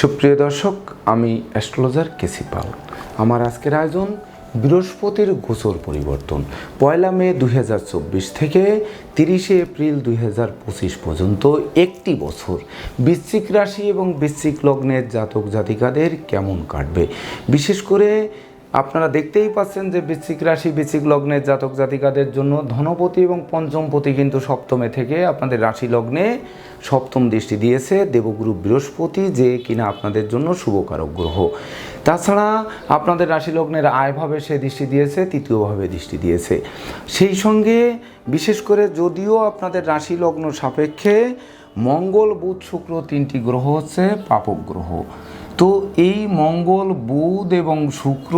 সুপ্রিয় দর্শক, আমি অ্যাস্ট্রোলজার কেসি পাল। আমার আজকের আয়োজন বৃহস্পতির গোচর পরিবর্তন। পয়লা মে দুই হাজার চব্বিশ থেকে তিরিশে এপ্রিল দুই হাজার পঁচিশ পর্যন্ত একটি বছর। বৃশ্চিক রাশি এবং বৃশ্চিক লগ্নের জাতক জাতিকাদের কেমন কাটবে? বিশেষ করে আপনারা দেখতেই পাচ্ছেন যে বৃশ্চিক রাশি, বৃশ্চিক লগ্নের জাতক জাতিকাদের জন্য ধনপতি এবং পঞ্চমপতি কিন্তু সপ্তমে থেকে আপনাদের রাশি লগ্নে সপ্তম দৃষ্টি দিয়েছে দেবগুরু বৃহস্পতি যে কিনা আপনাদের জন্য শুভকারক গ্রহ। তাছাড়া আপনাদের রাশি লগ্নের আয়ভাবে সে দৃষ্টি দিয়েছে, তৃতীয়ভাবে দৃষ্টি দিয়েছে। সেই সঙ্গে বিশেষ করে যদিও আপনাদের রাশি লগ্ন সাপেক্ষে মঙ্গল, বুধ, শুক্র তিনটি গ্রহ হচ্ছে পাপক গ্রহ। তো এই মঙ্গল, বুধ এবং শুক্র,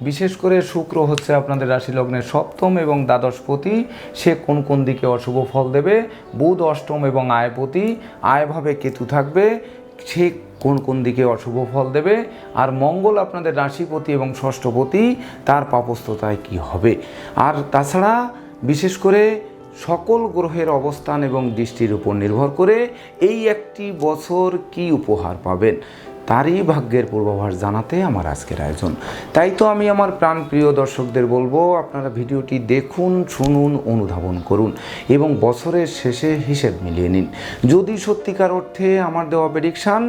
বিশেষ করে শুক্র হচ্ছে আপনাদের রাশি লগ্নের সপ্তম এবং দ্বাদশপতি সে কোন কোন দিকে অশুভ ফল দেবে? বুধ, অষ্টম এবং আয়পতি আয়ভাবে কেতু থাকবে, সে কোন কোন দিকে অশুভ ফল দেবে? আর মঙ্গল আপনাদের রাশিপতি এবং ষষ্ঠপতি তার পাপস্থতায় কি হবে? আর তাছাড়া বিশেষ করে সকল গ্রহের অবস্থান এবং দৃষ্টির উপর নির্ভর করে এই একটি বছর কি উপহার পাবেন? তারই ভাগ্যের পূর্বাভাস জানাতে আমার আজকের আয়োজন। তাই তো আমি আমার প্রাণ প্রিয় দর্শকদের বলব, আপনারা ভিডিওটি দেখুন, শুনুন, অনুধাবন করুন এবং বছরের শেষে হিসেব মিলিয়ে নিন। যদি সত্যিকার অর্থে আমার দেওয়া প্রেডিকশান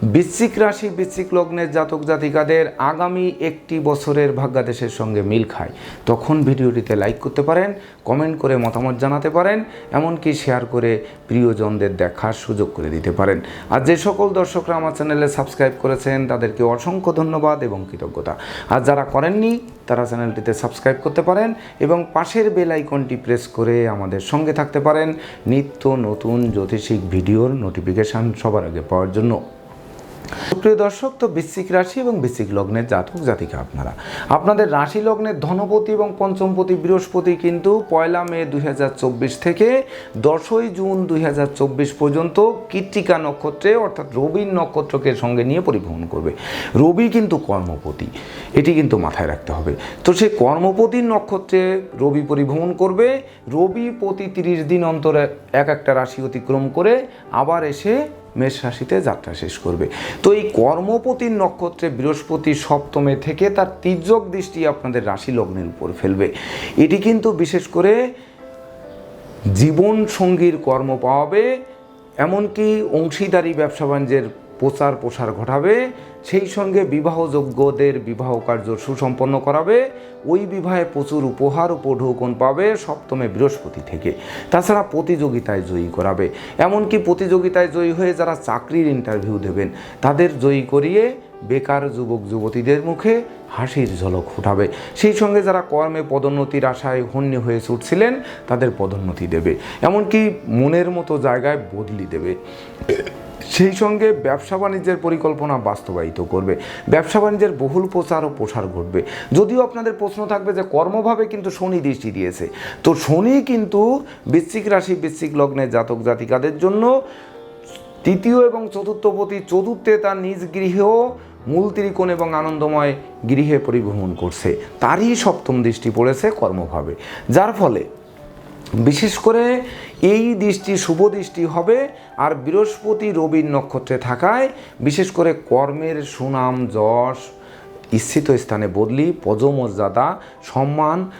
বৃশ্চিক রাশি, বৃশ্চিক লগ্নের জাতক জাতিকাদের আগামী একটি বছরের ভাগ্যাদেশের সঙ্গে মিল খায়। তখন ভিডিওটিতে লাইক করতে পারেন, কমেন্ট করে মতামত জানাতে পারেন, এমনকি শেয়ার করে প্রিয়জনদের দেখার সুযোগ করে দিতে পারেন। আর যে সকল দর্শকরা আমার চ্যানেলে সাবস্ক্রাইব করেছেন, তাদেরকে অসংখ্য ধন্যবাদ এবং কৃতজ্ঞতা। আর যারা করেননি, তারা চ্যানেলটিতে সাবস্ক্রাইব করতে পারেন এবং পাশের বেল আইকনটি প্রেস করে আমাদের সঙ্গে থাকতে পারেন। নিত্য নতুন জ্যোতিষিক ভিডিওর নোটিফিকেশান সবার আগে পাওয়ার জন্য। প্রিয় দর্শক, তো বৃশ্চিক রাশি এবং বৃশ্চিক লগ্নের জাতক জাতিকা আপনারা। আপনাদের রাশি লগ্নের ধনপতি এবং পঞ্চমপতি বৃহস্পতি কিন্তু পয়লা মে দুই হাজার চব্বিশ থেকে দশই জুন দুই হাজার চব্বিশ পর্যন্ত কৃত্তিকা নক্ষত্রে, অর্থাৎ রবির নক্ষত্রকে সঙ্গে নিয়ে পরিভ্রমণ করবে। রবি কিন্তু কর্মপতি, এটি কিন্তু মাথায় রাখতে হবে। তো সে কর্মপতির নক্ষত্রে রবি পরিভ্রমণ করবে। রবি প্রতি তিরিশ দিন অন্তরে এক একটা রাশি অতিক্রম করে আবার এসে মেষ রাশিতে যাত্রা শেষ করবে। তো এই কর্মপতির নক্ষত্রে বৃহস্পতি সপ্তমে থেকে তার তির্যক দৃষ্টি আপনাদের রাশি লগ্নের উপর ফেলবে। এটি কিন্তু বিশেষ করে জীবন সঙ্গীর কর্ম পাওয়াবে, এমনকি অংশীদারি ব্যবসা বাণিজ্যের প্রচার প্রসার ঘটাবে সেই সঙ্গে বিবাহযোগ্যদের বিবাহ কার্য সুসম্পন্ন করাবে। ওই বিবাহে প্রচুর উপহার উপঢৌকন পাবে সপ্তমে বৃহস্পতি থেকে। তাছাড়া প্রতিযোগিতায় জয়ী করাবে। এমনকি প্রতিযোগিতায় জয়ী হয়ে যারা চাকরির ইন্টারভিউ দেবেন, তাদের জয়ী করিয়ে বেকার যুবক যুবতীদের মুখে হাসির ঝলক ফুটাবে। সেই সঙ্গে যারা কর্মে পদোন্নতির আশায় হন্যে হয়ে ছুটছিলেন, তাদের পদোন্নতি দেবে। এমনকি মনের মতো জায়গায় বদলি দেবে। সেই সঙ্গে ব্যবসা বাণিজ্যের পরিকল্পনা বাস্তবায়িত করবে। ব্যবসা বাণিজ্যের বহুল প্রচার ও প্রসার ঘটবে। যদিও আপনাদের প্রশ্ন থাকবে যে কর্মভাবে কিন্তু শনি দৃষ্টি দিয়েছে। তো শনি কিন্তু বৃশ্চিক রাশি, বৃশ্চিক লগ্নে জাতক জাতিকাদের জন্য তৃতীয় এবং চতুর্থপতি চতুর্থে তার নিজ গৃহেও মূল ত্রিকোণ এবং আনন্দময় গৃহে পরিভ্রমণ করছে। তারই সপ্তম দৃষ্টি পড়েছে কর্মভাবে। যার ফলে বিশেষ করে এই দৃষ্টি, শুভ দৃষ্টি হবে আর বৃহস্পতি রবির নক্ষত্রে থাকায় বিশেষ করে কর্মের সুনাম, যশ ইচ্ছিত স্থানে বদলি, পদমর্যাদা, সম্মান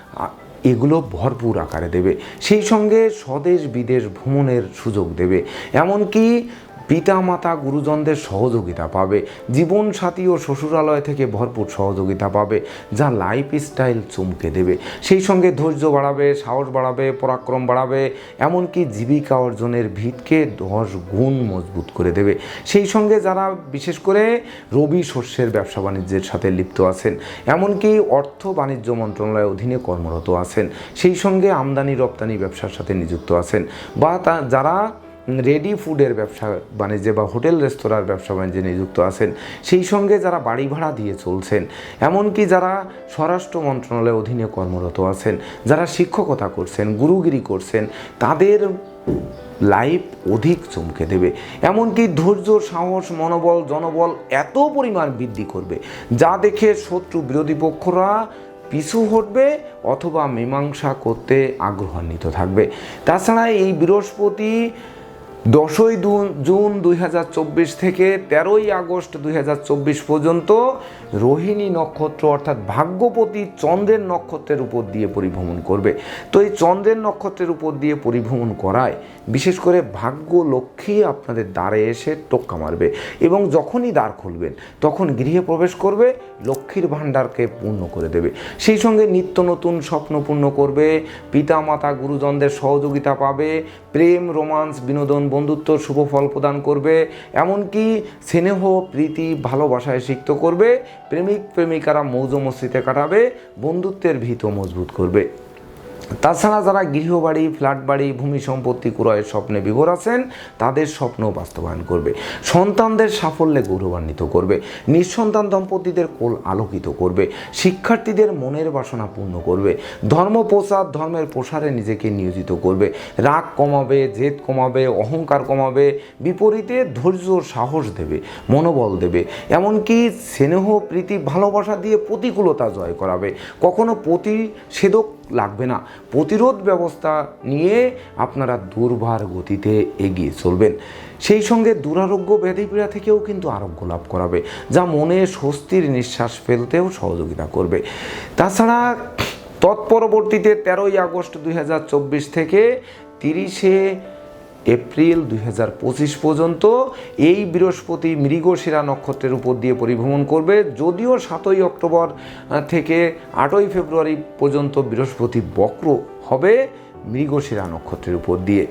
এগুলো ভরপুর আকারে দেবে। সেই সঙ্গে স্বদেশ বিদেশ ভ্রমণের সুযোগ দেবে। এমনকি পিতা মাতা গুরুজনদের সহযোগিতা পাবে জীবন সাথী ও শ্বশুরালয় থেকে ভরপুর সহযোগিতা পাবে, যা লাইফ স্টাইল চমকে দেবে। সেই সঙ্গে ধৈর্য বাড়াবে, সাহস বাড়াবে, পরাক্রম বাড়াবে, এমনকি জীবিকা অর্জনের ভিতকে দশ গুণ মজবুত করে দেবে। সেই সঙ্গে যারা বিশেষ করে রবি শস্যের ব্যবসা বাণিজ্যের সাথে লিপ্ত আছেন, এমনকি অর্থ বাণিজ্য মন্ত্রণালয়ের অধীনে কর্মরত আছেন, সেই সঙ্গে আমদানি রপ্তানি ব্যবসার সাথে নিযুক্ত আছেন, বা যারা রেডি ফুডের ব্যবসা বাণিজ্যে বা হোটেল, রেস্তোরাঁর ব্যবসা বাণিজ্যে নিযুক্ত আছেন। সেই সঙ্গে যারা বাড়ি ভাড়া দিয়ে চলছেন, এমনকি যারা স্বরাষ্ট্র মন্ত্রণালয়ের অধীনে কর্মরত আছেন, যারা শিক্ষকতা করছেন, গুরুগিরি করছেন, তাদের লাইফ অধিক চমকে দেবে। এমনকি ধৈর্য, সাহস, মনোবল, জনবল এত পরিমাণ বৃদ্ধি করবে, যা দেখে শত্রু বিরোধী পক্ষরা পিছু হটবে অথবা মীমাংসা করতে আগ্রহান্বিত থাকবে। তাছাড়া এই বৃহস্পতি দশই জুন দুই হাজার চব্বিশ থেকে তেরোই আগস্ট দুই হাজার চব্বিশ পর্যন্ত রোহিণী নক্ষত্র অর্থাৎ ভাগ্যপতি চন্দ্রের নক্ষত্রের উপর দিয়ে পরিভ্রমণ করবে। তো এই চন্দ্রের নক্ষত্রের উপর দিয়ে পরিভ্রমণ করায় বিশেষ করে ভাগ্য লক্ষ্মী আপনাদের দ্বারে এসে টোক্কা মারবে এবং যখনই দ্বার খুলবেন, তখন গৃহে প্রবেশ করবে, লক্ষ্মীর ভাণ্ডারকে পূর্ণ করে দেবে। সেই সঙ্গে নিত্য নতুন স্বপ্ন পূর্ণ করবে পিতা মাতা গুরুজনদের সহযোগিতা পাবে, প্রেম, রোমান্স, বিনোদন, বন্ধুত্ব, শুভ ফল প্রদান করবে, এমনকি স্নেহ, প্রীতি, ভালোবাসায় সিক্ত করবে প্রেমিক প্রেমিকারা মৌজ মস্তিতে কাটাবে বন্ধুত্বের ভিত মজবুত করবে। তাছাড়া যারা গৃহবাড়ি ফ্ল্যাট বাড়ি ভূমি সম্পত্তি ক্রয়ের স্বপ্নে বিভোর আছেন, তাদের স্বপ্ন বাস্তবায়ন করবে। সন্তানদের সাফল্যে গৌরবান্বিত করবে। নিঃসন্তান দম্পতিদের কোল আলোকিত করবে। শিক্ষার্থীদের মনের বাসনা পূর্ণ করবে। ধর্ম প্রচার, ধর্মের প্রসারে নিজেকে নিয়োজিত করবে। রাগ কমাবে, জেদ কমাবে, অহংকার কমাবে, বিপরীতে ধৈর্য সাহস দেবে, মনোবল দেবে। এমনকি স্নেহ, প্রীতি, ভালোবাসা দিয়ে প্রতিকূলতা জয় করাবে। কখনো প্রতিষেধক লাগবে না। প্রতিরোধ ব্যবস্থা নিয়ে আপনারা দুর্ভার গতিতে এগিয়ে চলবেন। সেই সঙ্গে দুরারোগ্য ব্যাধিপীড়া থেকেও কিন্তু আরোগ্য লাভ করাবে, যা মনে স্বস্তির নিঃশ্বাস ফেলতেও সহযোগিতা করবে। তাছাড়া তৎপরবর্তীতে তেরোই আগস্ট দু হাজার চব্বিশ থেকে তিরিশে এপ্রিল দুই হাজার পঁচিশ পর্যন্ত এই বৃহস্পতি মৃগশিরা নক্ষত্রের উপর দিয়ে পরিভ্রমণ করবে। যদিও সাতই অক্টোবর থেকে আটই ফেব্রুয়ারি পর্যন্ত বৃহস্পতি বক্র হবে মৃগশিরা নক্ষত্রের উপর দিয়ে।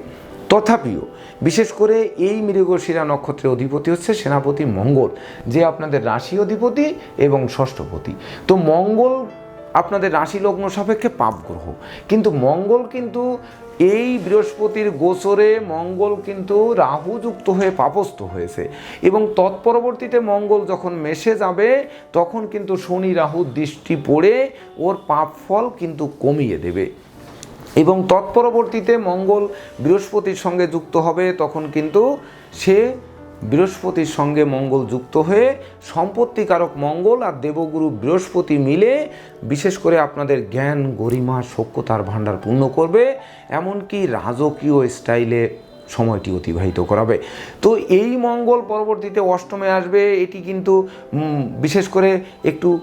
তথাপিও, বিশেষ করে এই মৃগশিরা নক্ষত্রের অধিপতি হচ্ছে সেনাপতি মঙ্গল, যে আপনাদের রাশি অধিপতি এবং ষষ্ঠপতি তো মঙ্গল আপনাদের রাশি লগ্ন সাপেক্ষে পাপ গ্রহ কিন্তু মঙ্গল কিন্তু এই বৃহস্পতির গোচরে মঙ্গল কিন্তু রাহুযুক্ত হয়ে পাপস্থ হয়েছে এবং তৎপরবর্তীতে মঙ্গল যখন মেশে যাবে, তখন কিন্তু শনি রাহু দৃষ্টি পড়ে, ওর পাপ ফল কিন্তু কমিয়ে দেবে। এবং তৎপরবর্তীতে মঙ্গল বৃহস্পতির সঙ্গে যুক্ত হবে, তখন কিন্তু সে বৃহস্পতির সঙ্গে মঙ্গল যুক্ত হয়ে সম্পত্তিকারক মঙ্গল আর দেবগুরু বৃহস্পতি মিলে বিশেষ করে আপনাদের জ্ঞান, গরিমা সক্ষতার ভাণ্ডার পূর্ণ করবে, এমনকি রাজকীয় স্টাইলে সময়টি অতিবাহিত করাবে। তো এই মঙ্গল পরবর্তীতে অষ্টমে আসবে, এটি কিন্তু বিশেষ করে একটু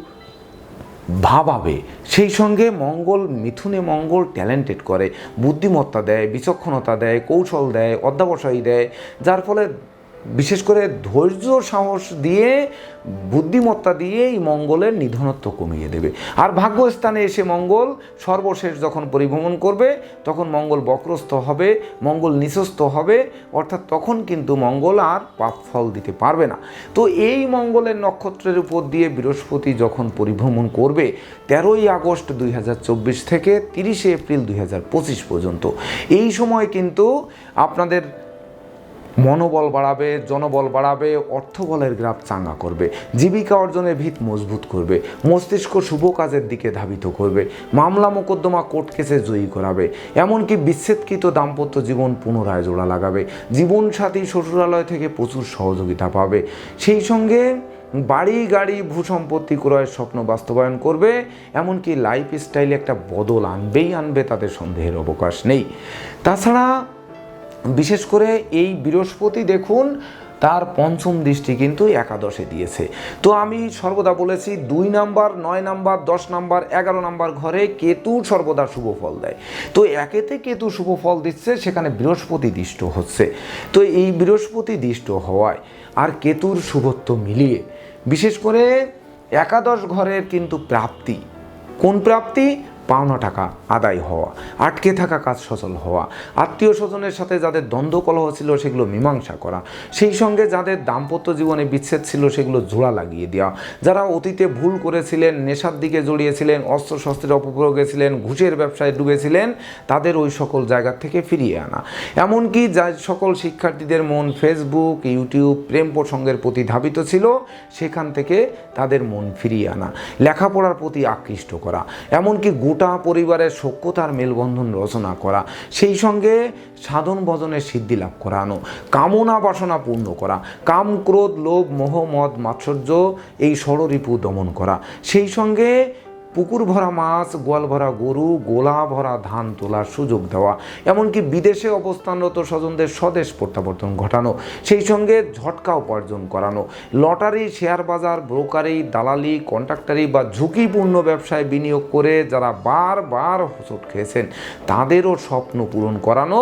ভাবাবে। সেই সঙ্গে মঙ্গল, মিথুনে মঙ্গল ট্যালেন্টেড করে, বুদ্ধিমত্তা দেয়, বিচক্ষণতা দেয়, কৌশল দেয়, অধ্যাবসায়ী দেয়, যার ফলে বিশেষ করে ধৈর্য সাহস দিয়ে, বুদ্ধিমত্তা দিয়ে এই মঙ্গলের নিধনত্ব কমিয়ে দেবে। আর ভাগ্যস্থানে এসে মঙ্গল সর্বশেষ যখন পরিভ্রমণ করবে, তখন মঙ্গল বক্রস্থ হবে, মঙ্গল নিচস্থ হবে, অর্থাৎ তখন কিন্তু মঙ্গল আর পাপ ফল দিতে পারবে না। তো এই মঙ্গলের নক্ষত্রের উপর দিয়ে বৃহস্পতি যখন পরিভ্রমণ করবে, তেরোই আগস্ট দুই হাজার চব্বিশ থেকে তিরিশে এপ্রিল দুই হাজার পঁচিশ পর্যন্ত। এই সময় কিন্তু আপনাদের মনোবল বাড়াবে, জনবল বাড়াবে অর্থবলের গ্রাফ চাঙ্গা করবে, জীবিকা অর্জনের ভিত মজবুত করবে, মস্তিষ্ক শুভ কাজের দিকে ধাবিত করবে, মামলা মোকদ্দমা কোর্ট কেসে জয়ী করাবে, এমনকি বিচ্ছেদকৃত দাম্পত্য জীবন পুনরায় জোড়া লাগাবে, জীবনসাথী শ্বশুরালয় থেকে প্রচুর সহযোগিতা পাবে। সেই সঙ্গে বাড়ি, গাড়ি, ভূসম্পত্তি ক্রয়ের স্বপ্ন বাস্তবায়ন করবে, এমনকি লাইফ স্টাইলে একটা বদল আনবেই আনবে তাদের সন্দেহের অবকাশ নেই। তাছাড়া বিশেষ করে এই বৃহস্পতি দেখুন, তার পঞ্চম দৃষ্টি কিন্তু একাদশে দিয়েছে। তো আমি সর্বদা বলেছি, দুই নাম্বার, নয় নাম্বার, দশ নাম্বার, এগারো নাম্বার ঘরে কেতু সর্বদা শুভ ফল দেয়। তো একেতে কেতু শুভ ফল দিচ্ছে, সেখানে বৃহস্পতি দৃষ্ট হচ্ছে। তো এই বৃহস্পতি দৃষ্ট হওয়ায় আর কেতুর শুভত্ব মিলিয়ে, বিশেষ করে একাদশ ঘরের কিন্তু প্রাপ্তি। কোন প্রাপ্তি? পাওনা টাকা আদায় হওয়া, আটকে থাকা কাজ সচল হওয়া, আত্মীয় স্বজনের সাথে যাদের দ্বন্দ্ব কলহ ছিল সেগুলো মীমাংসা করা, সেই সঙ্গে যাদের দাম্পত্য জীবনে বিচ্ছেদ ছিল সেগুলো জোড়া লাগিয়ে দেওয়া, যারা অতীতে ভুল করেছিলেন, নেশার দিকে জড়িয়েছিলেন, অস্ত্রশস্ত্রের অপপ্রয়োগে ছিলেন, ঘুষের ব্যবসায় ডুবেছিলেন, তাদের ওই সকল জায়গা থেকে ফিরিয়ে আনা। এমনকি যা সকল শিক্ষার্থীদের মন ফেসবুক ইউটিউব প্রেম প্রসঙ্গের প্রতি ধাবিত ছিল, সেখান থেকে তাদের মন ফিরিয়ে আনা, লেখাপড়ার প্রতি আকৃষ্ট করা। এমনকি গোটা পরিবারের সখ্যতার মেলবন্ধন রচনা করা, সেই সঙ্গে সাধন ভজনের সিদ্ধি লাভ করানো, কামনা বাসনা পূর্ণ করা, কাম ক্রোধ, লোভ, মোহ, মদ, মাৎসর্য, এই ষড়রিপু দমন করা, সেই সঙ্গে পুকুর ভরা মাছ, গোয়াল ভরা গরু, গোলা ভরা ধান তোলার সুযোগ দেওয়া, এমনকি বিদেশে অবস্থানরত স্বজনদের স্বদেশ প্রত্যাবর্তন ঘটানো, সেই সঙ্গে ঝটকা উপার্জন করানো, লটারি, শেয়ার বাজার, ব্রোকারি, দালালি, কন্ট্রাক্টারি বা ঝুঁকিপূর্ণ ব্যবসায় বিনিয়োগ করে যারা বারবার হোঁচট খেয়েছেন, তাদেরও স্বপ্ন পূরণ করানো,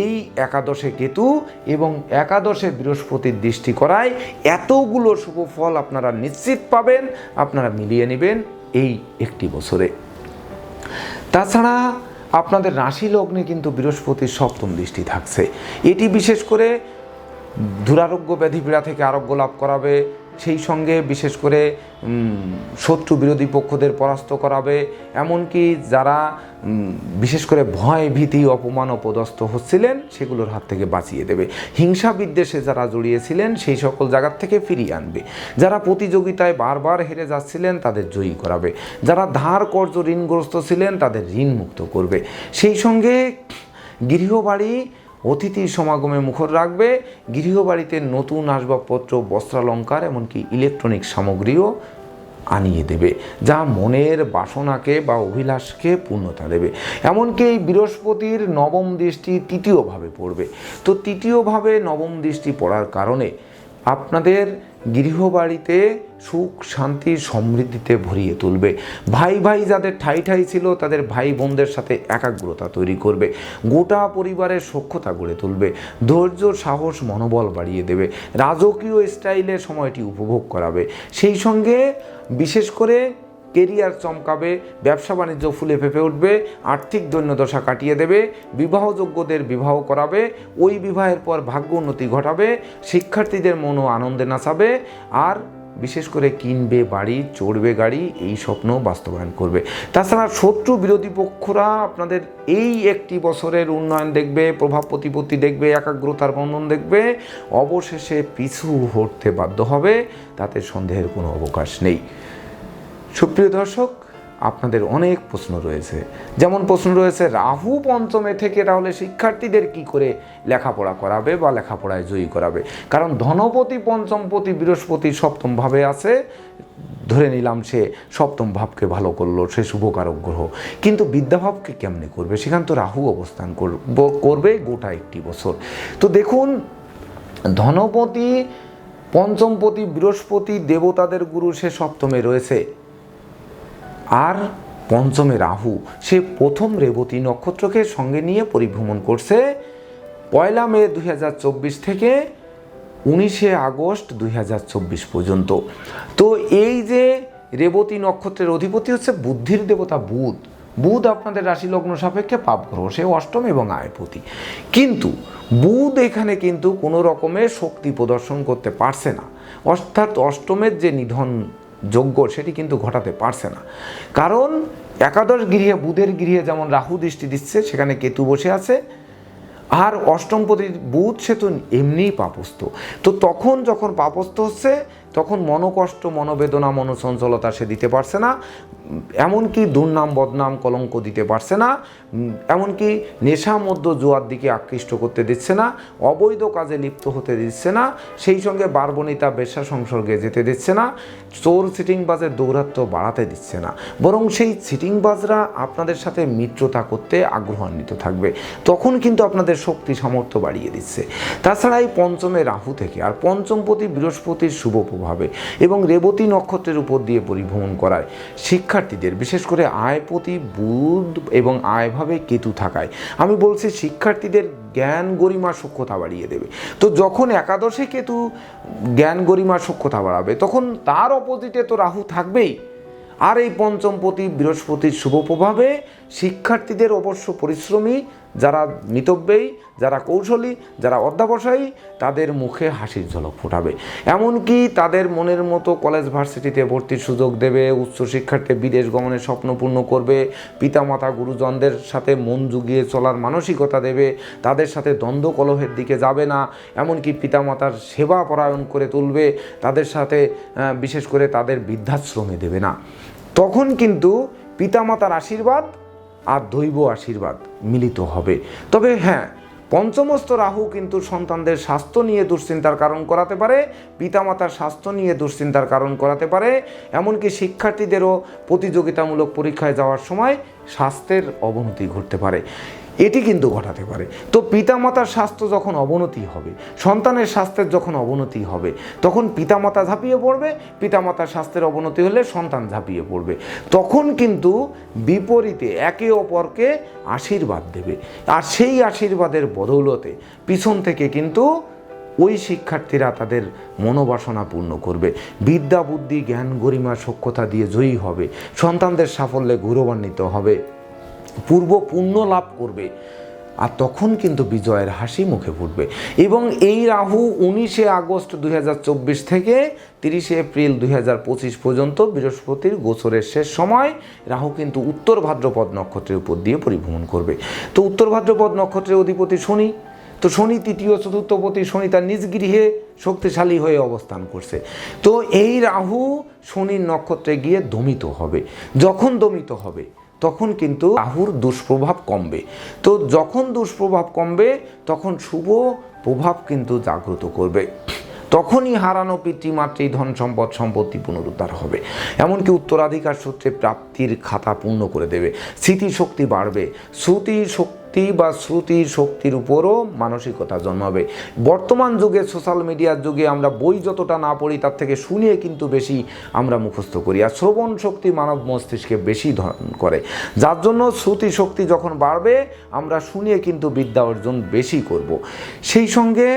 এই একাদশে কেতু এবং একাদশে বৃহস্পতির দৃষ্টি করায় এতগুলো শুভ ফল আপনারা নিশ্চিত পাবেন, আপনারা মিলিয়ে নেবেন। এই একটি বছরে। তাছাড়া আপনাদের রাশি লগ্নে কিন্তু বৃহস্পতির সপ্তম দৃষ্টি থাকছে। এটি বিশেষ করে দুরারোগ্য ব্যাধি পীড়া থেকে আরোগ্য লাভ করাবে সেই সঙ্গে বিশেষ করে শত্রু বিরোধী পক্ষদের পরাস্ত করাবে, এমনকি যারা বিশেষ করে ভয় ভীতি, অপমান, অপদস্থ হচ্ছিলেন, সেগুলোর হাত থেকে বাঁচিয়ে দেবে। হিংসা বিদ্বেষে যারা জড়িয়েছিলেন, সেই সকল জায়গার থেকে ফিরিয়ে আনবে। যারা প্রতিযোগিতায় বারবার হেরে যাচ্ছিলেন, তাদের জয়ী করাবে। যারা ধার কর্জ ঋণগ্রস্ত ছিলেন, তাদের ঋণ মুক্ত করবে। সেই সঙ্গে গৃহবাড়ি অতিথি সমাগমে মুখর রাখবে। গৃহবাড়িতে নতুন আসবাবপত্র, বস্ত্রালঙ্কার, এমনকি ইলেকট্রনিক সামগ্রীও আনিয়ে দেবে, যা মনের বাসনাকে বা অভিলাষকে পূর্ণতা দেবে। এমনকি এই বৃহস্পতির নবম দৃষ্টি তৃতীয়ভাবে পড়বে। তো তৃতীয়ভাবে নবম দৃষ্টি পড়ার কারণে আপনাদের গৃহবাড়িতে সুখ, শান্তি, সমৃদ্ধিতে ভরিয়ে তুলবে। ভাই ভাই যাদের ঠাই ঠাই ছিল, তাদের ভাই বোনদের সাথে একাগ্রতা তৈরি করবে। গোটা পরিবারের সক্ষতা গড়ে তুলবে। ধৈর্য, সাহস, মনোবল বাড়িয়ে দেবে। রাজকীয় স্টাইলে সময়টি উপভোগ করাবে। সেই সঙ্গে বিশেষ করে কেরিয়ার চমকাবে, ব্যবসা বাণিজ্য ফুলে ফেপে উঠবে, আর্থিক দৈন্যদশা কাটিয়ে দেবে, বিবাহযোগ্যদের বিবাহ করাবে, ওই বিবাহের পর ভাগ্য উন্নতি ঘটাবে, শিক্ষার্থীদের মনও আনন্দে নাচাবে, আর বিশেষ করে কিনবে বাড়ি, চড়বে গাড়ি, এই স্বপ্ন বাস্তবায়ন করবে। তাছাড়া শত্রু বিরোধী পক্ষরা আপনাদের এই একটি বছরের উন্নয়ন দেখবে, প্রভাব প্রতিপত্তি দেখবে, একাগ্রতার বন্ধন দেখবে, অবশেষে পিছু হটতে বাধ্য হবে, তাতে সন্দেহের কোনো অবকাশ নেই। সুপ্রিয় দর্শক আপনাদের অনেক প্রশ্ন রয়েছে। যেমন প্রশ্ন রয়েছে, রাহু পঞ্চমে থেকে তাহলে শিক্ষার্থীদের কি করে লেখাপড়া করাবে বা লেখাপড়ায় জয়ী করাবে? কারণ ধনপতি পঞ্চমপতি বৃহস্পতি সপ্তম ভাবে আছে, ধরে নিলাম সে সপ্তম ভাবকে ভালো করল, সে শুভকারক গ্রহ। কিন্তু বিদ্যাভাবকে কেমনে করবে? সেখান তো রাহু অবস্থান করব- করবে গোটা একটি বছর। তো দেখুন, ধনপতি পঞ্চমপতি বৃহস্পতি দেবতাদের গুরু সে সপ্তমে রয়েছে। আর পঞ্চমে রাহু, সে প্রথম রেবতী নক্ষত্রকে সঙ্গে নিয়ে পরিভ্রমণ করছে পয়লা মে দুই হাজার চব্বিশ থেকে উনিশে আগস্ট দুই হাজার চব্বিশ পর্যন্ত। তো এই যে রেবতী নক্ষত্রের অধিপতি হচ্ছে বুদ্ধির দেবতা বুধ। বুধ আপনাদের রাশি লগ্ন সাপেক্ষে পাপ গ্রহ, সে অষ্টম এবং আয়পতি। কিন্তু বুধ এখানে কিন্তু কোনো রকমের শক্তি প্রদর্শন করতে পারছে না। অর্থাৎ অষ্টমের যে নিধন যোগ্য, সেটি কিন্তু ঘটাতে পারছে না। কারণ একাদশ গৃহে, বুধের গৃহে যেমন রাহু দৃষ্টি দিচ্ছে, সেখানে কেতু বসে আছে। আর অষ্টমপতি বুধ সেতু এমনিই পাপস্থ। তো তখন যখন পাপস্থ হচ্ছে তখন মনোকষ্ট, মনোবেদনা মনোচঞ্চলতা সে দিতে পারছে না। এমনকি দুর্নাম, বদনাম, কলঙ্ক দিতে পারছে না। এমনকি নেশা মধ্য জোয়ার দিকে আকৃষ্ট করতে দিচ্ছে না। অবৈধ কাজে লিপ্ত হতে দিচ্ছে না। সেই সঙ্গে বারবনিতা বেশ্যা সংসর্গে যেতে দিচ্ছে না। চোর সিটিংবাজের দৌরাত্ম্য বাড়াতে দিচ্ছে না। বরং সেই সিটিংবাজরা আপনাদের সাথে মিত্রতা করতে আগ্রহান্বিত থাকবে। তখন কিন্তু আপনাদের শক্তি, সামর্থ্য বাড়িয়ে দিচ্ছে। তাছাড়া এই পঞ্চমে রাহু থেকে, আর পঞ্চমপতি বৃহস্পতির শুভ প্রভাবে এবং রেবতী নক্ষত্রের উপর দিয়ে পরিভ্রমণ করায় শিক্ষার্থীদের, বিশেষ করে আয়পতি বুধ এবং আয়ভাবে কেতু থাকায়। আমি বলছি শিক্ষার্থীদের জ্ঞান গরিমা সূক্ষ্মতা বাড়িয়ে দেবে। তো যখন একাদশে কেতু জ্ঞান গরিমা সূক্ষ্মতা বাড়াবে, তখন তার অপোজিটে তো রাহু থাকবেই। আর এই পঞ্চমপতি বৃহস্পতির শুভ প্রভাবে শিক্ষার্থীদের অবশ্য পরিশ্রমী যারা মিতব্যয়ী, যারা কৌশলী, যারা অধ্যাবসায়ী, তাদের মুখে হাসির ঝলক ফোটাবে। এমনকি তাদের মনের মতো কলেজ ভার্সিটিতে ভর্তির সুযোগ দেবে উচ্চশিক্ষার্থে বিদেশ গমনের স্বপ্ন পূর্ণ করবে, পিতামাতা, গুরুজনদের সাথে মন জুগিয়ে চলার মানসিকতা দেবে, তাদের সাথে দ্বন্দ্ব কলহের দিকে যাবে না, এমনকি পিতামাতার সেবা পরায়ণ করে তুলবে, তাদের সাথে বিশেষ করে তাদের বৃদ্ধাশ্রমে দেবে না। তখন কিন্তু পিতামাতার আশীর্বাদ আর দৈব আশীর্বাদ মিলিত হবে। তবে হ্যাঁ পঞ্চমস্ত রাহু কিন্তু সন্তানদের স্বাস্থ্য নিয়ে দুশ্চিন্তার কারণ করাতে পারে, পিতামাতার স্বাস্থ্য নিয়ে দুশ্চিন্তার কারণ করাতে পারে, এমনকি শিক্ষার্থীদেরও প্রতিযোগিতামূলক পরীক্ষায় যাওয়ার সময় স্বাস্থ্যের অবনতি ঘটতে পারে। এটি কিন্তু ঘটাতে পারে। তো পিতামাতার স্বাস্থ্য যখন অবনতি হবে, সন্তানের স্বাস্থ্যের যখন অবনতি হবে, তখন পিতামাতা ঝাঁপিয়ে পড়বে, পিতামাতার স্বাস্থ্যের অবনতি হলে সন্তান ঝাঁপিয়ে পড়বে। তখন কিন্তু বিপরীতে একে অপরকে আশীর্বাদ দেবে। আর সেই আশীর্বাদের বদৌলতে পিছন থেকে কিন্তু ওই শিক্ষার্থীরা তাদের মনোবাসনা পূর্ণ করবে। বিদ্যা, বুদ্ধি, জ্ঞান, গরিমা সক্ষতা দিয়ে জয়ী হবে। সন্তানদের সাফল্যে গৌরবান্বিত হবে। পূর্ব পুণ্য লাভ করবে। আর তখন কিন্তু বিজয়ের হাসি মুখে ফুটবে। এবং এই রাহু উনিশে আগস্ট দুই হাজার চব্বিশ থেকে তিরিশে এপ্রিল দুই হাজার পঁচিশ পর্যন্ত বৃহস্পতির গোচরের শেষ সময় রাহু কিন্তু উত্তর ভাদ্রপদ নক্ষত্রের উপর দিয়ে পরিভ্রমণ করবে। তো উত্তর ভাদ্রপদ নক্ষত্রের অধিপতি শনি। তো শনি তৃতীয় চতুর্থপতি শনি তার নিজ গৃহে শক্তিশালী হয়ে অবস্থান করছে। তো এই রাহু শনির নক্ষত্রে গিয়ে দমিত হবে। যখন দমিত হবে তখন কিন্তু রাহুর দুষ্প্রভাব কমবে। তো যখন দুষ্প্রভাব কমবে, তখন শুভ প্রভাব কিন্তু জাগ্রত করবে। তখনই হারানো পিতৃমাতৃ ধন সম্পদ, সম্পত্তি পুনরুদ্ধার হবে। এমনকি উত্তরাধিকার সূত্রে প্রাপ্তির খাতা পূর্ণ করে দেবে। স্মৃতিশক্তি বাড়বে। শ্রুতি শক্তি বা শ্রুতি শক্তির উপরও মানসিকতা জন্মাবে। বর্তমান যুগে সোশ্যাল মিডিয়ার যুগে আমরা বই যতটা না পড়ি, তার থেকে শুনিয়ে কিন্তু বেশি আমরা মুখস্থ করি। আর শ্রবণ শক্তি মানব মস্তিষ্কে বেশি ধারণ করে। যার জন্য শ্রুতি শক্তি যখন বাড়বে, আমরা শুনিয়ে কিন্তু বিদ্যা অর্জন বেশি করব। সেই সঙ্গে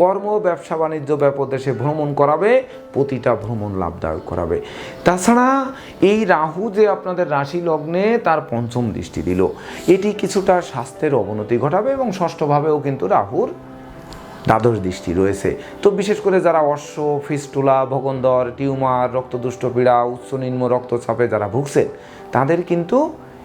কর্ম, ব্যবসা, বাণিজ্য ব্যাপদেশে ভ্রমণ করাবে, প্রতিটা ভ্রমণ লাভদায়ক করাবে। তাছাড়া এই রাহু যে আপনাদের রাশি লগ্নে, তার পঞ্চম দৃষ্টি দিল। এটি কিছুটা স্বাস্থ্যের অবনতি ঘটাবে এবং ষষ্ঠভাবেও কিন্তু রাহুর দ্বাদশ দৃষ্টি রয়েছে। তো বিশেষ করে যারা অশ্ব, ফিস্টুলা, ভগন্দর, টিউমার, রক্তদুষ্ট পীড়া, উচ্চ নিম্ন রক্তচাপে যারা ভুগছেন, তাদের কিন্তু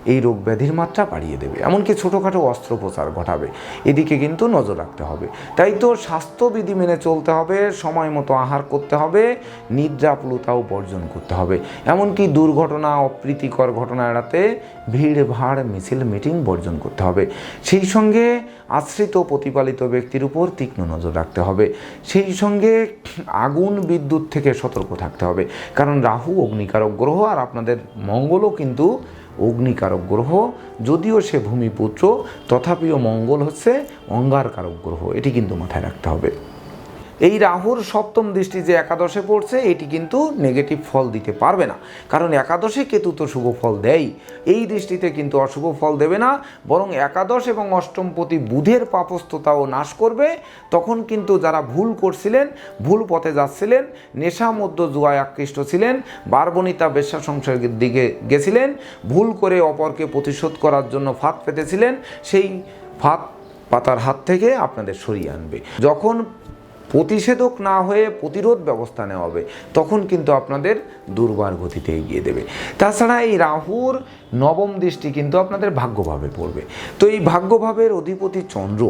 এই রোগ ব্যাধির মাত্রা বাড়িয়ে দেবে। এমনকি ছোটোখাটো অস্ত্রোপচার ঘটাবে। এদিকে কিন্তু নজর রাখতে হবে। তাই তো স্বাস্থ্যবিধি মেনে চলতে হবে, সময় মতো আহার করতে হবে, নিদ্রাপ্লুতাও বর্জন করতে হবে। এমনকি দুর্ঘটনা, অপ্রীতিকর ঘটনা এড়াতে ভিড় ভাড় মিছিল, মিটিং বর্জন করতে হবে। সেই সঙ্গে আশ্রিত প্রতিপালিত ব্যক্তির উপর তীক্ষ্ণ নজর রাখতে হবে। সেই সঙ্গে আগুন, বিদ্যুৎ থেকে সতর্ক থাকতে হবে। কারণ রাহু, অগ্নিকারক গ্রহ আর আপনাদের মঙ্গলও কিন্তু অগ্নিকারক গ্রহ, যদিও সে ভূমিপুত্র, তথাপিও মঙ্গল হচ্ছে অঙ্গারকারক গ্রহ। এটি কিন্তু মাথায় রাখতে হবে। এই রাহুর সপ্তম দৃষ্টি যে একাদশে পড়ছে, এটি কিন্তু নেগেটিভ ফল দিতে পারবে না। কারণ একাদশে কেতু তো শুভ ফল দেয় এই দৃষ্টিতে কিন্তু অশুভ ফল দেবে না, বরং একাদশ এবং অষ্টমপতি বুধের পাপস্থতাও নাশ করবে। তখন কিন্তু যারা ভুল করছিলেন, ভুল পথে যাচ্ছিলেন নেশা মধ্য জুয়ায় আকৃষ্ট ছিলেন, বারবনিতা বেশ্যা সংসারের দিকে গেছিলেন, ভুল করে অপরকে প্রতিশোধ করার জন্য ফাঁদ পেতেছিলেন, সেই ফাঁদ পাতার হাত থেকে আপনাদের সরিয়ে আনবে। যখন প্রতিষেধক না হয়ে প্রতিরোধ ব্যবস্থা নেওয়া হবে, তখন কিন্তু আপনাদের দুর্বার গতিতে এগিয়ে দেবে। তাছাড়া এই রাহুর নবম দৃষ্টি কিন্তু আপনাদের ভাগ্যভাবে পড়বে। তো এই ভাগ্যভাবের অধিপতি চন্দ্র,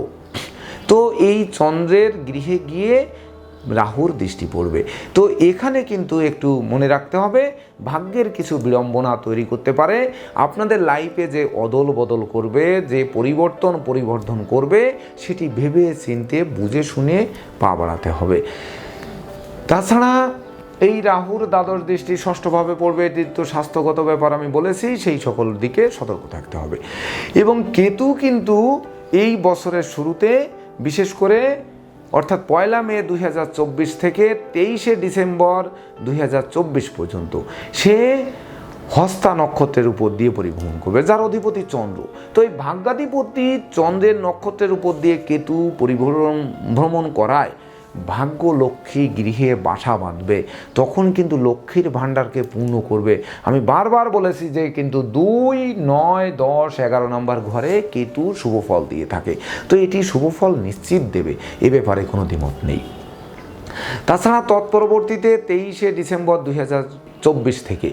তো এই চন্দ্রের গৃহে গিয়ে রাহুর দৃষ্টি পড়বে। তো এখানে কিন্তু একটু মনে রাখতে হবে, ভাগ্যের কিছু বিড়ম্বনা তৈরি করতে পারে। আপনাদের লাইফে যে অদল বদল করবে, যে পরিবর্তন পরিবর্ধন করবে, সেটি ভেবে চিনতে, বুঝে শুনে পা বাড়াতে হবে। তাছাড়া এই রাহুর দ্বাদশ দৃষ্টি ষষ্ঠভাবে পড়বে এটি তো স্বাস্থ্যগত ব্যাপার আমি বলেছি, সেই সকল দিকে সতর্ক থাকতে হবে। এবং কেতু কিন্তু এই বছরের শুরুতে, বিশেষ করে অর্থাৎ পয়লা মে দুই হাজার চব্বিশ থেকে তেইশে ডিসেম্বর দুই হাজার চব্বিশ পর্যন্ত। সে হস্তা নক্ষত্রের উপর দিয়ে পরিভ্রমণ করবে, যার অধিপতি চন্দ্র। তো এই ভাগ্যাধিপতি চন্দ্রের নক্ষত্রের উপর দিয়ে কেতু পরিভ্রমণ, ভ্রমণ করায় ভাগ্য লক্ষ্মী গৃহে বাসা বাঁধবে, তখন কিন্তু লক্ষ্মীর ভাণ্ডারকে পূর্ণ করবে। আমি বারবার বলেছি যে কিন্তু দুই, নয়, দশ, এগারো নম্বর ঘরে কেতু শুভ ফল দিয়ে থাকে। তো এটি শুভ ফল নিশ্চিত দেবে, এ ব্যাপারে কোনো দ্বিমত নেই। তাছাড়া তৎপরবর্তীতে তেইশে ডিসেম্বর দুই চব্বিশ থেকে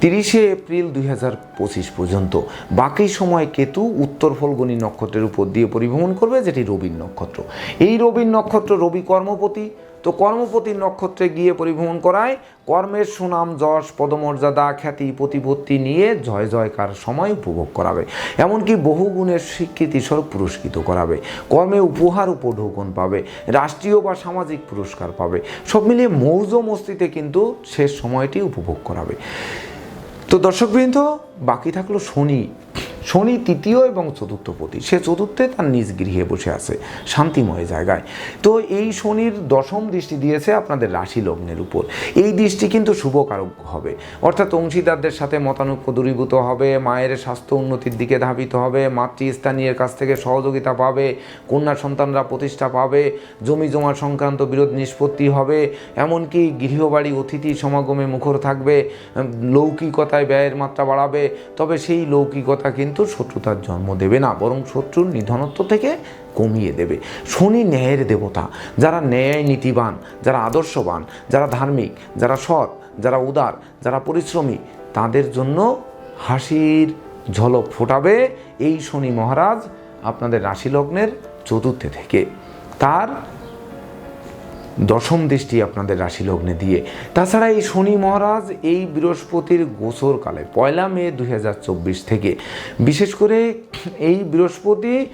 তিরিশে এপ্রিল দুই হাজার পঁচিশ পর্যন্ত। বাকি সময় কেতু উত্তর ফলগুনি নক্ষত্রের উপর দিয়ে পরিভ্রমণ করবে, যেটি রবির নক্ষত্র। এই রবির নক্ষত্র রবি কর্মপতি। তো কর্মপতির নক্ষত্রে গিয়ে পরিভ্রমণ করায় কর্মের সুনাম, যশ, পদমর্যাদা, খ্যাতি, প্রতিপত্তি নিয়ে জয় জয়কার সময় উপভোগ করাবে। এমনকি বহু গুণের স্বীকৃতি স্বরূপ পুরস্কৃত করাবে। কর্মে উপহার উপঢৌকন পাবে। রাষ্ট্রীয় বা সামাজিক পুরস্কার পাবে। সব মিলিয়ে মৌজ মস্তিতে কিন্তু শেষ সময়টি উপভোগ করাবে। তো দর্শকবৃন্দ বাকি থাকল শনি। শনি তৃতীয় এবং চতুর্থ পতি। সে চতুর্থে তার নিজ গৃহে বসে আছে, শান্তিময় জায়গায়। তো এই শনির দশম দৃষ্টি দিয়েছে আপনাদের রাশি লগ্নের উপর। এই দৃষ্টি কিন্তু শুভকারক হবে। অর্থাৎ অংশীদারদের সাথে মতানৈক্য দূরীভূত হবে, মায়ের স্বাস্থ্য উন্নতির দিকে ধাবিত হবে, মাতৃস্থানীয় কাছ থেকে সহযোগিতা পাবে, কন্যা সন্তানরা প্রতিষ্ঠা পাবে, জমি জমা সংক্রান্ত বিরোধ নিষ্পত্তি হবে, এমনকি গৃহবাড়ি, অতিথি সমাগমে মুখর থাকবে লৌকিকতায় ব্যয়ের মাত্রা বাড়াবে। তবে সেই লৌকিকতা কিন্তু শত্রুতার জন্ম দেবে না, বরং শত্রুর নিধনত্ব থেকে কমিয়ে দেবে। শনি ন্যায়ের দেবতা, যারা ন্যায় নীতিবান, যারা আদর্শবান, যারা ধার্মিক, যারা সৎ, যারা উদার, যারা পরিশ্রমী, তাদের জন্য হাসির ঝলক ফোটাবে এই শনি মহারাজ আপনাদের রাশি লগ্নের চতুর্থে থেকে। তার দশম দৃষ্টি আপনাদের রাশি লগ্নে দিয়ে। তাছাড়া এই শনি মহারাজ এই বৃহস্পতির গোচরকালে পয়লা মে দুই হাজার চব্বিশ থেকে। বিশেষ করে এই বৃহস্পতি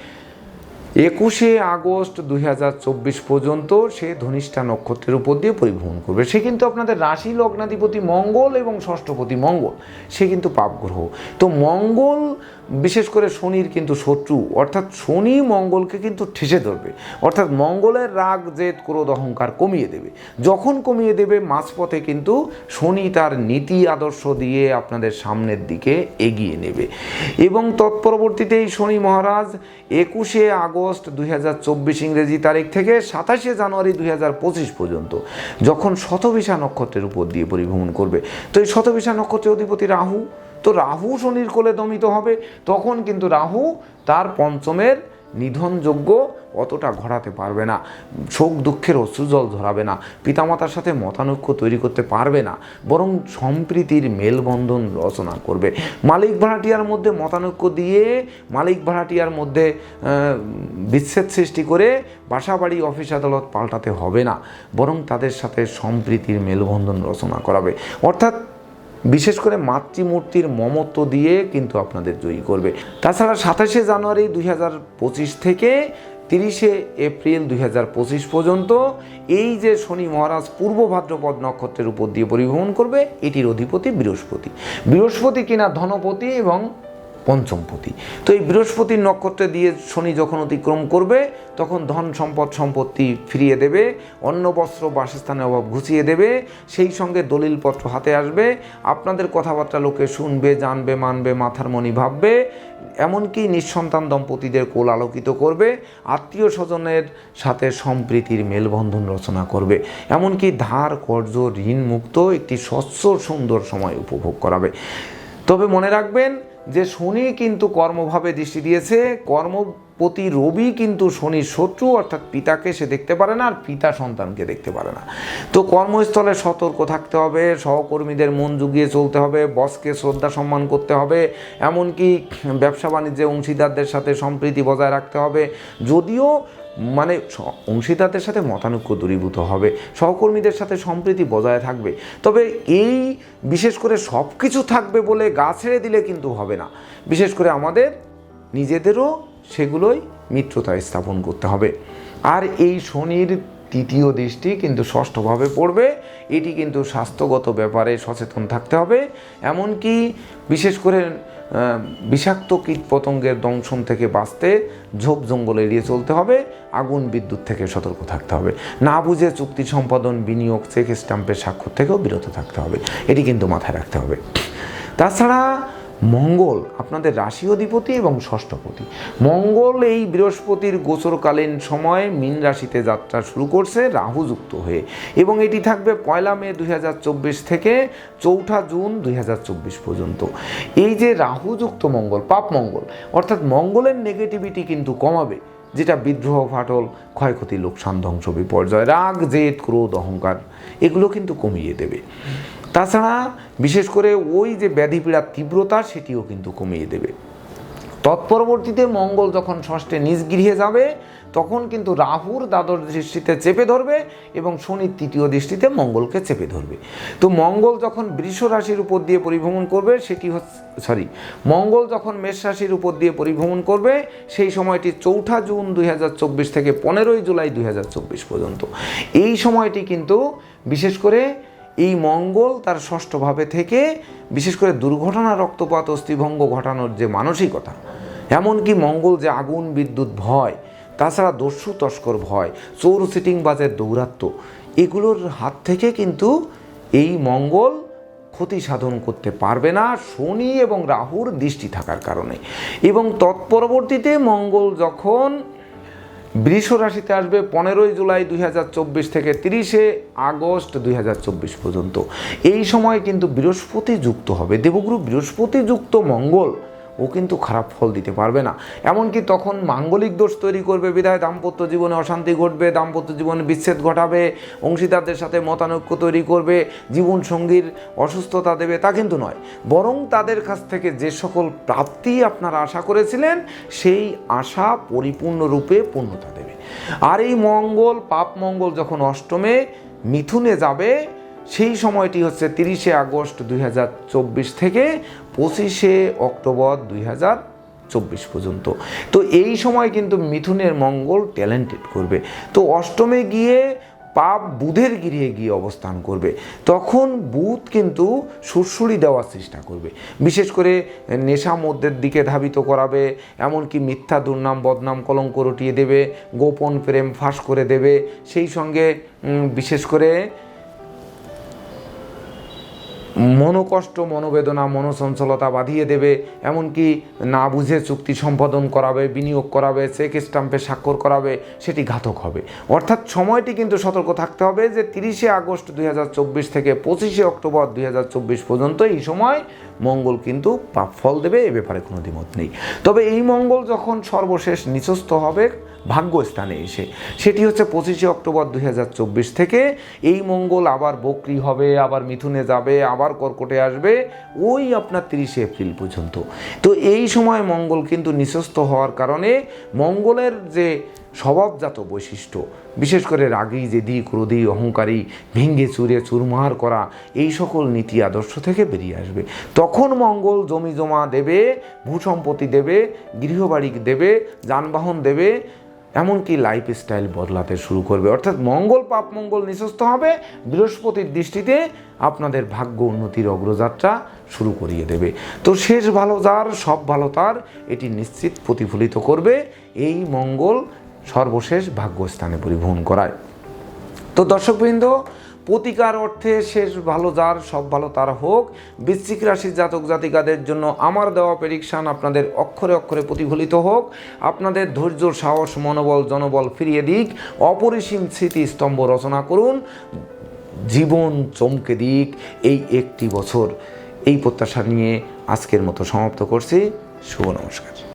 একুশে আগস্ট দুই হাজার চব্বিশ পর্যন্ত সে ধনিষ্ঠা নক্ষত্রের উপর দিয়ে পরিভ্রমণ করবে। সে কিন্তু আপনাদের রাশি লগ্নাধিপতি মঙ্গল এবং ষষ্ঠপতি মঙ্গল। সে কিন্তু পাপ গ্রহ তো মঙ্গল বিশেষ করে শনির কিন্তু শত্রু, অর্থাৎ শনি মঙ্গলকে কিন্তু ঠেসে ধরবে। অর্থাৎ মঙ্গলের রাগ, জেদ, ক্রোধ, অহংকার কমিয়ে দেবে। যখন কমিয়ে দেবে, মাঝপথে কিন্তু শনি তার নীতি, আদর্শ দিয়ে আপনাদের সামনের দিকে এগিয়ে নেবে। এবং তৎপরবর্তীতে এই শনি মহারাজ একুশে আগস্ট দুই চব্বিশ ইংরেজি তারিখ থেকে সাতাশে জানুয়ারি দুই হাজার পঁচিশ পর্যন্ত যখন শতবিশা নক্ষত্রের উপর দিয়ে পরিভ্রমণ করবে। তো এই শতবিশা নক্ষত্রের অধিপতি রাহু তো রাহু শনির কোলে দমিত হবে, তখন কিন্তু রাহু তার পঞ্চমের নিধনযোগ্য অতটা ঘটাতে পারবে না, শোক দুঃখের অশ্রুজল ধরাবে না, পিতামাতার সাথে মতানৈক্য তৈরি করতে পারবে না, বরং সম্প্রীতির মেলবন্ধন রচনা করবে। মালিক ভাড়াটিয়ার মধ্যে মতানৈক্য দিয়ে, মালিক ভাড়াটিয়ার মধ্যে বিচ্ছেদ সৃষ্টি করে বাসাবাড়ি অফিস আদালত পাল্টাতে হবে না, বরং তাদের সাথে সম্প্রীতির মেলবন্ধন রচনা করাবে। অর্থাৎ বিশেষ করে মাতৃমূর্তির মমত্ব দিয়ে কিন্তু আপনাদের জয়ী করবে। তাছাড়া সাতাশে জানুয়ারি দুই হাজার পঁচিশ থেকে তিরিশে এপ্রিল দুই হাজার পঁচিশ পর্যন্ত এই যে শনি মহারাজ পূর্ব ভাদ্রপদ নক্ষত্রের উপর দিয়ে পরিভ্রমণ করবে, এটির অধিপতি বৃহস্পতি। বৃহস্পতি কিনা ধনপতি এবং পঞ্চমপতি তো এই বৃহস্পতির নক্ষত্রে দিয়ে শনি যখন অতিক্রম করবে, তখন ধন সম্পদ সম্পত্তি ফিরিয়ে দেবে, অন্ন, বস্ত্র, বাসস্থানের অভাব ঘুচিয়ে দেবে, সেই সঙ্গে দলিলপত্র হাতে আসবে, আপনাদের কথাবার্তা লোকে শুনবে, জানবে, মানবে, মাথার মনি ভাববে, এমনকি নিঃসন্তান দম্পতিদের কোল আলোকিত করবে, আত্মীয় স্বজনের সাথে সম্প্রীতির মেলবন্ধন রচনা করবে। এমনকি ধার কর্য ঋণ মুক্ত একটি স্বচ্ছ সুন্দর সময় উপভোগ করাবে। তবে মনে রাখবেন যে শনি কিন্তু কর্মভাবে দৃষ্টি দিয়েছে, কর্মপতি রবি কিন্তু শনির শত্রু, অর্থাৎ পিতাকে সে দেখতে পারে না আর পিতা সন্তানকে দেখতে পারে না। তো কর্মস্থলে সতর্ক থাকতে হবে, সহকর্মীদের মন জুগিয়ে চলতে হবে, বসকে শ্রদ্ধা সম্মান করতে হবে, এমনকি ব্যবসা বাণিজ্যে অংশীদারদের সাথে সম্প্রীতি বজায় রাখতে হবে। যদিও মানে অংশীদারদের সাথে মতানৈক্য দূরীভূত হবে, সহকর্মীদের সাথে সম্প্রীতি বজায় থাকবে। তবে এই বিশেষ করে সব কিছু থাকবে বলে গা ছেড়ে দিলে কিন্তু হবে না। বিশেষ করে আমাদের নিজেদেরও সেগুলোই মিত্রতা স্থাপন করতে হবে। আর এই শনির তৃতীয় দৃষ্টি কিন্তু ষষ্ঠভাবে পড়বে। এটি কিন্তু স্বাস্থ্যগত ব্যাপারে সচেতন থাকতে হবে। এমনকি বিশেষ করে বিষাক্ত কীট পতঙ্গের দংশন থেকে বাঁচতে ঝোপ জঙ্গল এড়িয়ে চলতে হবে, আগুন বিদ্যুৎ থেকে সতর্ক থাকতে হবে। না বুঝে চুক্তি সম্পাদন, বিনিয়োগ, চেক স্ট্যাম্পের স্বাক্ষর থেকেও বিরত থাকতে হবে। এটি কিন্তু মাথায় রাখতে হবে। তাছাড়া মঙ্গল আপনাদের রাশি অধিপতি এবং ষষ্ঠপতি মঙ্গল এই বৃহস্পতির গোচরকালীন সময় মীন রাশিতে যাত্রা শুরু করছে রাহু যুক্ত হয়ে। এবং এটি থাকবে পয়লা মে দুই হাজার চব্বিশ থেকে চৌঠা জুন দুই হাজার চব্বিশ পর্যন্ত। এই যে রাহুযুক্ত মঙ্গল, পাপ মঙ্গল, অর্থাৎ মঙ্গলের নেগেটিভিটি কিন্তু কমাবে, যেটা বিদ্রোহ, ফাটল, ক্ষয়ক্ষতি, লোকসান, ধ্বংস, বিপর্যয়, রাগ, জেদ, ক্রোধ, অহংকার, এগুলো কিন্তু কমিয়ে দেবে। তাছাড়া বিশেষ করে ওই যে ব্যাধি পীড়ার তীব্রতা, সেটিও কিন্তু কমিয়ে দেবে। তৎপরবর্তীতে মঙ্গল যখন ষষ্ঠে নিজ গৃহে যাবে, তখন কিন্তু রাহুর দ্বাদশ দৃষ্টিতে চেপে ধরবে এবং শনির তৃতীয় দৃষ্টিতে মঙ্গলকে চেপে ধরবে। তো মঙ্গল যখন বৃষ রাশির উপর দিয়ে পরিভ্রমণ করবে, সেটি হচ্ছে সরি মঙ্গল যখন মেষ রাশির উপর দিয়ে পরিভ্রমণ করবে, সেই সময়টি চৌঠা জুন দুই হাজার চব্বিশ থেকে পনেরোই জুলাই দু হাজার চব্বিশ পর্যন্ত। এই সময়টি কিন্তু বিশেষ করে এই মঙ্গল তার ষষ্ঠভাবে থেকে বিশেষ করে দুর্ঘটনা রক্তপাত অস্থিভঙ্গ ঘটানোর যে মানসিকতা, এমনকি মঙ্গল যে আগুন, বিদ্যুৎ, ভয়, তাছাড়া দস্যু, তস্কর, ভয়, চোর, সিটিং, বাজের দৌরাত্ম, এগুলোর হাত থেকে কিন্তু এই মঙ্গল ক্ষতি সাধন করতে পারবে না শনি এবং রাহুর দৃষ্টি থাকার কারণে। এবং তৎপরবর্তীতে মঙ্গল যখন বৃষ রাশিতে আসবে পনেরোই জুলাই দুই হাজার চব্বিশ থেকে তিরিশে আগস্ট দুই হাজার চব্বিশ পর্যন্ত। এই সময় কিন্তু বৃহস্পতি যুক্ত হবে। দেবগুরু বৃহস্পতি যুক্ত মঙ্গল ও কিন্তু খারাপ ফল দিতে পারবে না। এমনকি তখন মাঙ্গলিক দোষ তৈরি করবে বিধায় দাম্পত্য জীবনে অশান্তি ঘটবে, দাম্পত্য জীবনে বিচ্ছেদ ঘটাবে, অংশীদারদের সাথে মতানৈক্য তৈরি করবে জীবন সঙ্গীর অসুস্থতা দেবে, তা কিন্তু নয়। বরং তাদের কাছ থেকে যে সকল প্রাপ্তি আপনারা আশা করেছিলেন, সেই আশা পরিপূর্ণরূপে পূর্ণতা দেবে। আর এই মঙ্গল, পাপ মঙ্গল যখন অষ্টমে মিথুনে যাবে, সেই সময়টি হচ্ছে তিরিশে আগস্ট দুই হাজার চব্বিশ থেকে পঁচিশে অক্টোবর দুই হাজার চব্বিশ পর্যন্ত। তো এই সময় কিন্তু মিথুনের মঙ্গল ট্যালেন্টেড করবে। তো অষ্টমে গিয়ে পাপ বুধের গিরিয়ে গিয়ে অবস্থান করবে। তখন বুধ কিন্তু সুরসুরি দেওয়ার চেষ্টা করবে। বিশেষ করে নেশা মধ্যের দিকে ধাবিত করাবে, এমনকি মিথ্যা দুর্নাম, বদনাম, কলঙ্ক রটিয়ে দেবে, গোপন প্রেম ফাঁস করে দেবে। সেই সঙ্গে বিশেষ করে মনোকষ্ট, মনোবেদনা মনোচঞ্চলতা বাঁধিয়ে দেবে, এমনকি না বুঝে চুক্তি সম্পাদন করাবে, বিনিয়োগ করাবে, চেক স্টাম্পে স্বাক্ষর করাবে, সেটি ঘাতক হবে। অর্থাৎ সময়টি কিন্তু সতর্ক থাকতে হবে যে তিরিশে আগস্ট দুই হাজার চব্বিশ থেকে পঁচিশে অক্টোবর দুই হাজার চব্বিশ পর্যন্ত এই সময় মঙ্গল কিন্তু পাপ ফল দেবে, এ ব্যাপারে কোনো দ্বিমত নেই। তবে এই মঙ্গল যখন সর্বশেষ নিচস্থ হবে ভাগ্যস্থানে এসে। সেটি হচ্ছে পঁচিশে অক্টোবর দুই হাজার চব্বিশ থেকে এই মঙ্গল আবার বকরি হবে, আবার মিথুনে যাবে, আবার কর্কটে আসবে, ওই আপনার তিরিশে এপ্রিল পর্যন্ত। তো এই সময় মঙ্গল কিন্তু নিঃস্বস্ত হওয়ার কারণে মঙ্গলের যে স্বভাবজাত বৈশিষ্ট্য, বিশেষ করে রাগী, জেদি, ক্রোধী, অহংকারী, ভেঙ্গে চুরে, চুরমার করা, এই সকল নীতি আদর্শ থেকে বেরিয়ে আসবে। তখন মঙ্গল জমি জমা দেবে, ভূসম্পত্তি দেবে, গৃহবাড়ি দেবে, যানবাহন দেবে এমনকি লাইফ স্টাইল বদলাতে শুরু করবে। অর্থাৎ মঙ্গল পাপ মঙ্গল নিঃস্ব হবে, বৃহস্পতির দৃষ্টিতে আপনাদের ভাগ্য উন্নতির অগ্রযাত্রা শুরু করিয়ে দেবে। তো শেষ ভালো যার, সব ভালো তার, এটি নিশ্চিত প্রতিফলিত করবে। এই মঙ্গল সর্বশেষ ভাগ্যস্থানে পরিবহন করায়। তো দর্শকবৃন্দ প্রতিকার অর্থে শেষ ভালো যার, সব ভালো তার হোক। বৃশ্চিক রাশির জাতক জাতিকাদের জন্য আমার দেওয়া প্রেডিকশান আপনাদের অক্ষরে অক্ষরে প্রতিফলিত হোক। আপনাদের ধৈর্য, সাহস, মনোবল, জনবল ফিরিয়ে দিক। অপরিসীম স্মৃতি স্তম্ভ রচনা করুন। জীবন চমকে দিক এই একটি বছর। এই প্রত্যাশা নিয়ে আজকের মতো সমাপ্ত করছি। শুভ নমস্কার।